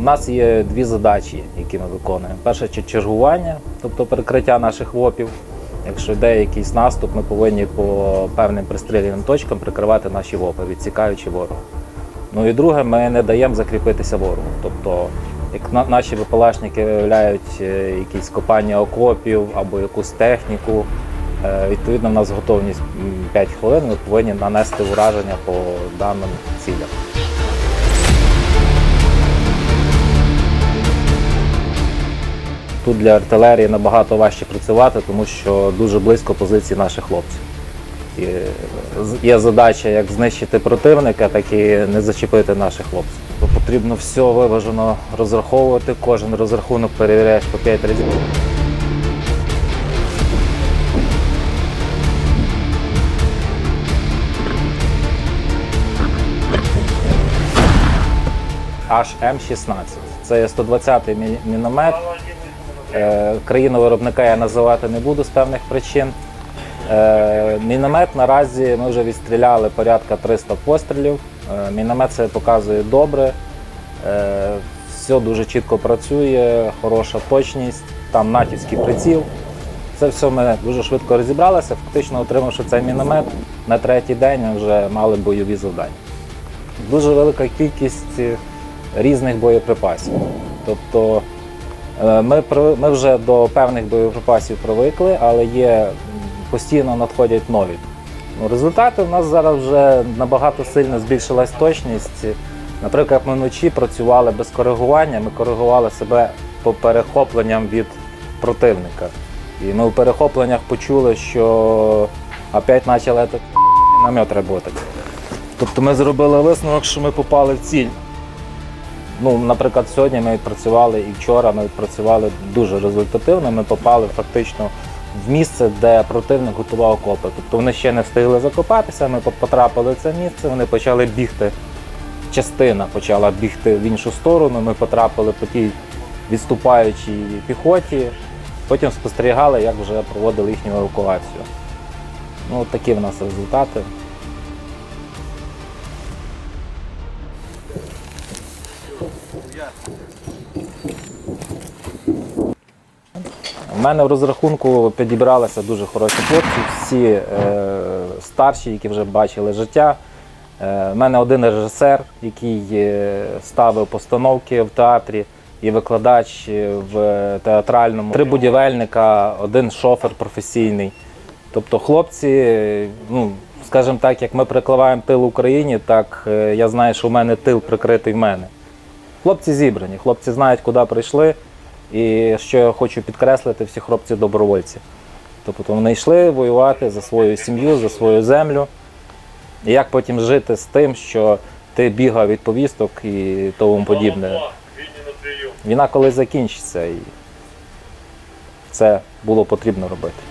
У нас є дві задачі, які ми виконуємо. Перше чергування, тобто перекриття наших ВОПів. Якщо йде якийсь наступ, ми повинні по певним пристріляним точкам прикривати наші ВОПи, відсікаючи ворога. Ну і друге, ми не даємо закріпитися ворогу. Тобто, як на- наші ВПЛАшники виявляють е, якісь копання окопів або якусь техніку, е, відповідно, в нас готовність м, 5 хвилин, ми повинні нанести ураження по даним цілям. Тут для артилерії набагато важче працювати, тому що дуже близько позиції наших хлопців. І є задача як знищити противника, так і не зачепити наших хлопців. Бо Потрібно все виважено розраховувати, кожен розрахунок перевіряєш по 5 разів. HM16. Це є 120-й міномет. Е, Країну виробника я називати не буду з певних причин. Е, Міномет наразі ми вже відстріляли порядка 300 пострілів. Е, Міномет це показує добре. Все дуже чітко працює, хороша точність, там натівський приціл. Це все ми дуже швидко розібралися. Фактично, отримавши цей міномет, на третій день вже мали бойові завдання. Дуже велика кількість різних боєприпасів. Тобто ми, ми вже до певних боєприпасів привикли, але є постійно надходять нові. Результати в нас зараз вже набагато сильно збільшилась точність. Наприклад, ми вночі працювали без коригування, ми коригували себе по перехопленням від противника. І ми в перехопленнях почули, що опять почали намет працювати. Тобто ми зробили висновок, що ми попали в ціль. Ну, наприклад, сьогодні ми відпрацювали і вчора ми відпрацювали дуже результативно. Ми попали фактично в місце, де противник готував окопи. Тобто вони ще не встигли закопатися, ми потрапили в це місце, вони почали бігти. Частина почала бігти в іншу сторону. Ми потрапили по тій відступаючій піхоті. Потім спостерігали, як вже проводили їхню евакуацію. Ну, такі в нас результати. У мене в розрахунку підібралися дуже хороші хлопці, всі е, старші, які вже бачили життя. Е, У мене один режисер, який е, ставив постановки в театрі і викладач е, в театральному. Три будівельника, один шофер професійний. Тобто хлопці, ну, скажімо так, як ми прикриваємо тил Україні, так я знаю, що в мене тил прикритий в мене. Хлопці зібрані, хлопці знають, куди прийшли. І що я хочу підкреслити, всі хлопці добровольці. Тобто вони йшли воювати за свою сім'ю, за свою землю. І як потім жити з тим, що ти бігав від повісток і тому подібне. Війна колись закінчиться, і це було потрібно робити.